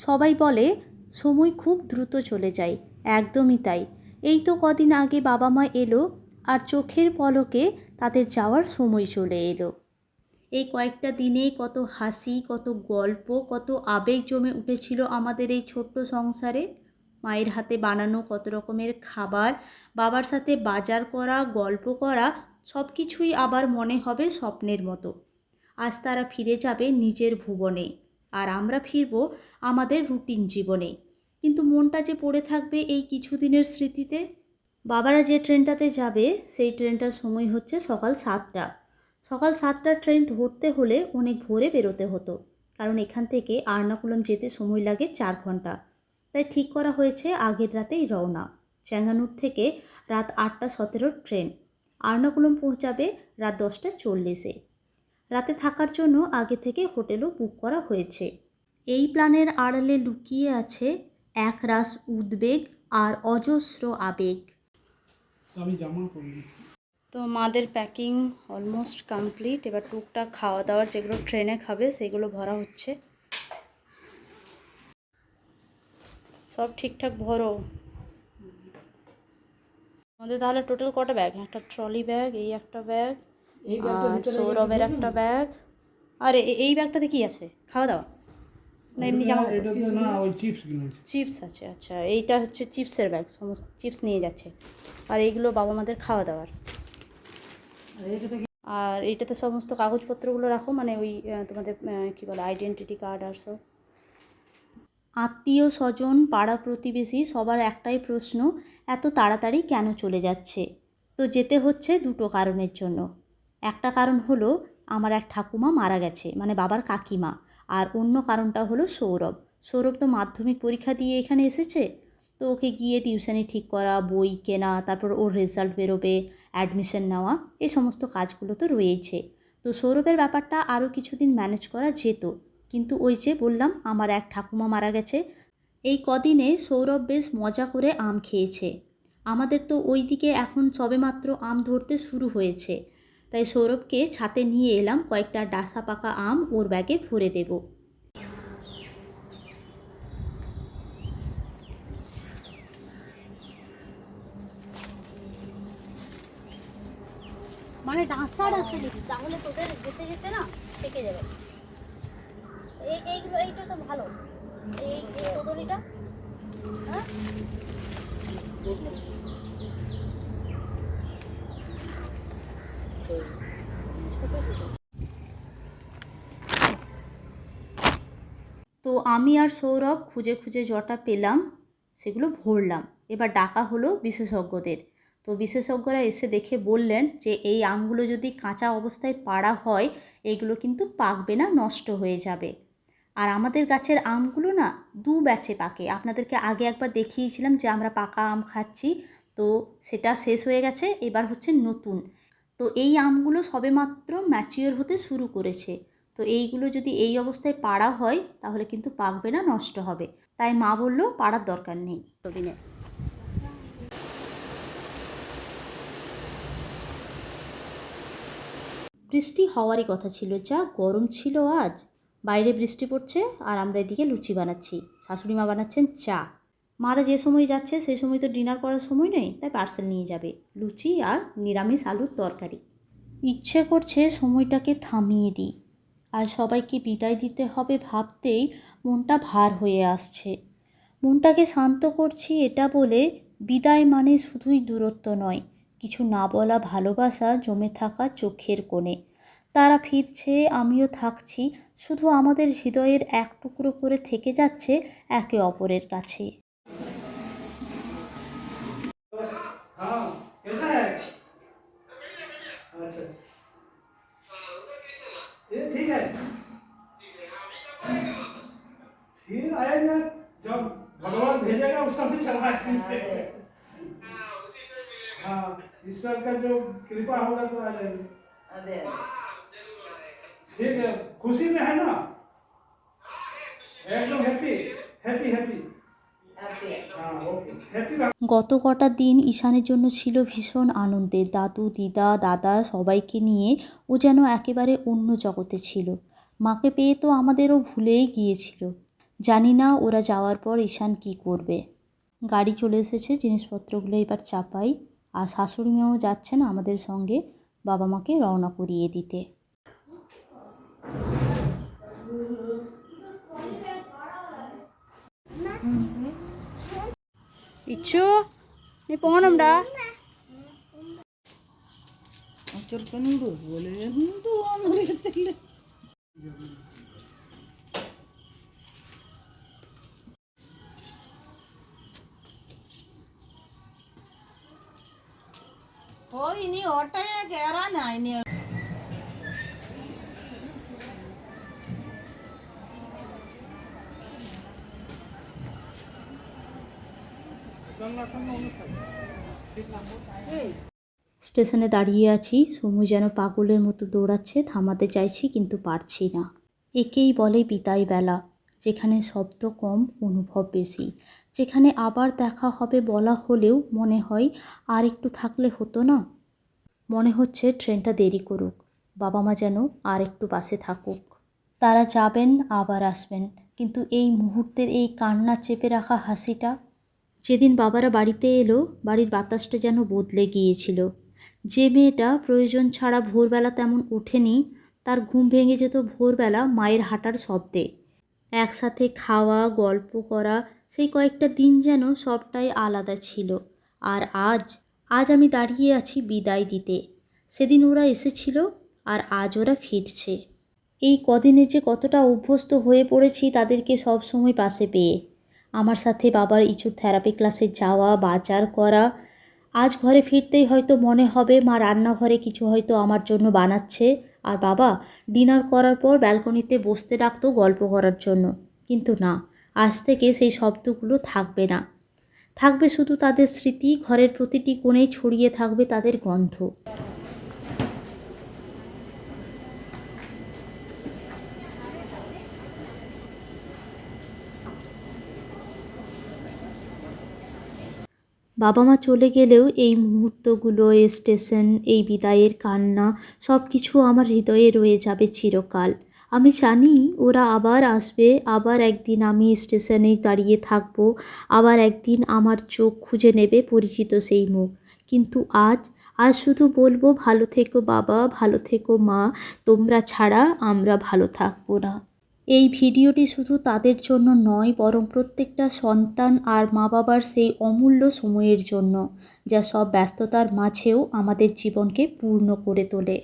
সবাই বলে, সময় খুব দ্রুত চলে যায়। একদমই তাই। এই তো কদিন আগে বাবা মা এলো আর চোখের পলকে তাদের যাওয়ার সময় চলে এলো। এই কয়েকটা দিনে কত হাসি, কত গল্প, কত আবেগ জমে উঠেছিল আমাদের এই ছোট্ট সংসারে। মায়ের হাতে বানানো কত রকমের খাবার, বাবার সাথে বাজার করা, গল্প করা সব কিছুই আবার মনে হবে স্বপ্নের মতো। আজ তারা ফিরে যাবে নিজের ভুবনে। আর আমরা ফিরব আমাদের রুটিন জীবনে। কিন্তু মনটা যে পড়ে থাকবে এই কিছুদিনের স্মৃতিতে? বাবারা যে ট্রেনটাতে যাবে, সেই ট্রেনটার সময় হচ্ছে সকাল সাতটা। সকাল সাতটার ট্রেন ধরতে হলে অনেক ভোরে বেরোতে হতো। কারণ এখান থেকে আর্নাকুলম যেতে সময় লাগে চার ঘণ্টা। তাই ঠিক করা হয়েছে আগের রাতেই রওনা। চ্যাঙ্গানুর থেকে রাত আটটা সতেরোর ট্রেন। আর্নাকুলম পৌঁছাবে রাত দশটা চল্লিশে। রাতে থাকার জন্য আগে থেকে হোটেলও বুক করা হয়েছে। এই প্ল্যানের আড়ালে লুকিয়ে আছে এক একরাশ উদ্বেগ আর অজস্র আবেগ। আমি জামা পরিনি তো মাদের প্যাকিং অলমোস্ট কমপ্লিট। এবার টুকটাক খাওয়া দাওয়ার যেগুলো ট্রেনে খাবে সেগুলো ভরা হচ্ছে। সব ঠিকঠাক ভরো? আমাদের তাহলে টোটাল কটা ব্যাগ? একটা ট্রলি ব্যাগ এই একটা ব্যাগ সৌরভের একটা ব্যাগ। আর এই ব্যাগটাতে কি আছে? খাওয়া দাওয়া? না এমনি জামা চিপস আছে। আচ্ছা। এইটা হচ্ছে চিপসের ব্যাগ সমস্ত চিপস নিয়ে যাচ্ছে। আর এইগুলো বাবা মাদের খাওয়া দাওয়ার। আর এইটাতে সমস্ত কাগজপত্রগুলো রাখো মানে ওই তোমাদের কী বলে আইডেন্টিটি কার্ড আর সব। আত্মীয় স্বজন পাড়া প্রতিবেশী সবার একটাই প্রশ্ন এত তাড়াতাড়ি কেন চলে যাচ্ছে? তো যেতে হচ্ছে দুটো কারণের জন্য। একটা কারণ হলো আমার এক ঠাকুমা মারা গেছে মানে বাবার কাকিমা। আর অন্য কারণটা হলো সৌরভ। সৌরভ তো মাধ্যমিক পরীক্ষা দিয়ে এখানে এসেছে। তো ওকে গিয়ে টিউশনি ঠিক করা, বই কেনা, তারপর ওর রেজাল্ট বেরোবে অ্যাডমিশন নেওয়া এই সমস্ত কাজগুলো তো রয়েছে। তো সৌরভের ব্যাপারটা আরও কিছুদিন ম্যানেজ করা যেত। কিন্তু ওই যে বললাম, আমার এক ঠাকুমা মারা গেছে। এই কদিনে সৌরভ বেশ মজা করে আম খেয়েছে। আমাদের তো ওই দিকে এখন সবেমাত্র আম ধরতে শুরু হয়েছে। তাই সৌরভকে ছাতে নিয়ে এলাম কয়েকটা ডাসা পাকা আম ওর ব্যাগে ভরে দেব। মানে ডাঁসা ডাঁসা নিবি তাহলে তোদের যেতে যেতে না থেকে যাবে। এই এইগুলো, এইটা তো ভালো। এই এই হ্যাঁ? তো আমি আর সৌরভ খুঁজে খুঁজে জটা পেলাম, সেগুলো ভরলাম। এবার ডাকা হলো বিশেষজ্ঞদের। তো বিশেষজ্ঞরা এসে দেখে বললেন যে, এই আমগুলো যদি কাঁচা অবস্থায় পাড়া হয়, এগুলো কিন্তু পাকবে না, নষ্ট হয়ে যাবে। আর আমাদের গাছের আমগুলো না দু ব্যাচে পাকে। আপনাদেরকে আগে একবার দেখিয়েছিলাম যে আমরা পাকা আম খাচ্ছি, তো সেটা শেষ হয়ে গেছে, এবার হচ্ছে নতুন। তো এই আমগুলো সবেমাত্র ম্যাচিওর হতে শুরু করেছে। তো এইগুলো যদি এই অবস্থায় পাড়া হয় তাহলে কিন্তু পাকবে না নষ্ট হবে। তাই মা বলল পাড়ার দরকার নেই। তবিনে বৃষ্টি হওয়ারই কথা ছিল যা গরম ছিল আজ। বাইরে বৃষ্টি পড়ছে আর আমরা এদিকে লুচি বানাচ্ছি। শাশুড়ি মা বানাচ্ছেন চা। মারা যে সময় যাচ্ছে সেই সময় তো ডিনার করার সময় নেই, তাই পার্সেল নিয়ে যাবে। লুচি আর নিরামিষ আলুর তরকারি। ইচ্ছে করছে সময়টাকে থামিয়ে দিই। আর সবাইকে বিদায় দিতে হবে ভাবতেই মনটা ভার হয়ে আসছে। মনটাকে শান্ত করছি এটা বলে, বিদায় মানে শুধুই দূরত্ব নয়, কিছু না বলা ভালোবাসা জমে থাকা চোখের কোণে। তারা ফিরছে, আমিও থাকছি, শুধু আমাদের হৃদয়ের এক টুকরো করে থেকে যাচ্ছে একে অপরের কাছে। हाँ कैसा है? अच्छा। ये ठीक है। फिर आएगा जब भगवान भेजेगा उस समय चलाएँगे हाँ। ईश्वर का जो कृपा होगा तो आ जाएँगे। ठीक है खुशी में है ना? एकदम हैप्पी हैप्पी हाँ हैप्पी গত কটা দিন ঈশানের জন্য ছিল ভীষণ আনন্দের। দাদু, দিদা, দাদা সবাইকে নিয়ে ও যেন একেবারে অন্য জগতে ছিল। মাকে পেয়ে তো আমাদেরও ভুলেই গিয়েছিল। জানি না ওরা যাওয়ার পর ঈশান কি করবে। গাড়ি চলে এসেছে, জিনিসপত্রগুলো এবার চাপাই। আর শাশুড়ি মাও যাচ্ছেন আমাদের সঙ্গে বাবা মাকে রওনা করিয়ে দিতে। ഇച്ചു നീ പോണുണ്ടാ? ചെറുക്കനുണ്ട് പോലെ എന്തുവാന്നറിയത്തില്ല ഓ ഇനി ഓട്ടയെ കേറാനാ ഇനി স্টেশনে দাঁড়িয়ে আছি। সময় যেন পাগলের মতো দৌড়াচ্ছে, থামাতে চাইছি কিন্তু পারছি না। একেই বলে বিদায় বেলা, যেখানে শব্দ কম, অনুভব বেশি। যেখানে আবার দেখা হবে বলা হলেও মনে হয় আর একটু থাকলে হতো না। মনে হচ্ছে ট্রেনটা দেরি করুক বাবা মা যেন আর একটু বাসে থাকুক। তারা যাবেন, আবার আসবেন। কিন্তু এই মুহূর্তের এই কান্না চেপে রাখা হাসিটা যেদিন বাবারা বাড়িতে এলো, বাড়ির বাতাসটা যেন বদলে গিয়েছিল। যে মেয়েটা প্রয়োজন ছাড়া ভোরবেলা তেমন ওঠেনি, তার ঘুম ভেঙে যেত ভোরবেলা মায়ের হাঁটার শব্দে। একসাথে খাওয়া, গল্প করা, সেই কয়েকটা দিন যেন সবটাই আলাদা ছিল। আর আজ আজ আমি দাঁড়িয়ে আছি বিদায় দিতে। সেদিন ওরা এসেছিল আর আজ ওরা ফিরছে। এই কদিনে যে কতটা অভ্যস্ত হয়ে পড়েছি তাদেরকে সব সময় পাশে পেয়ে। আমার সাথে বাবার ইচুর থেরাপি ক্লাসে যাওয়া, বাজার করা। আজ ঘরে ফিরতেই হয়তো মনে হবে, মা রান্নাঘরে কিছু হয়তো আমার জন্য বানাচ্ছে। আর বাবা, ডিনার করার পর ব্যালকনিতে বসতে ডাকতো গল্প করার জন্য। কিন্তু না, আজ থেকে সেই শব্দগুলো থাকবে না। থাকবে শুধু তাদের স্মৃতি, ঘরের প্রতিটি কোণেই ছড়িয়ে থাকবে তাদের গন্ধ। বাবা মা চলে গেলেও এই মুহূর্তগুলো স্টেশন, এই বিদায়ের কান্না সব কিছু আমার হৃদয়ে রয়ে যাবে চিরকাল। আমি জানি ওরা আবার আসবে, আবার একদিন আমি স্টেশনে দাঁড়িয়ে থাকব, আবার একদিন আমার চোখ খুঁজে নেবে পরিচিত সেই মুখ। কিন্তু আজ আজ শুধু বলব ভালো থেকো বাবা, ভালো থেকো মা, তোমরা ছাড়া আমরা ভালো থাকব না। এই ভিডিওটি শুধু তাদের জন্য নয়, বরং প্রত্যেকটা সন্তান আর মা বাবার সেই অমূল্য সময়ের জন্য, যা সব ব্যস্ততার মাঝেও আমাদের জীবনকে পূর্ণ করে তোলে।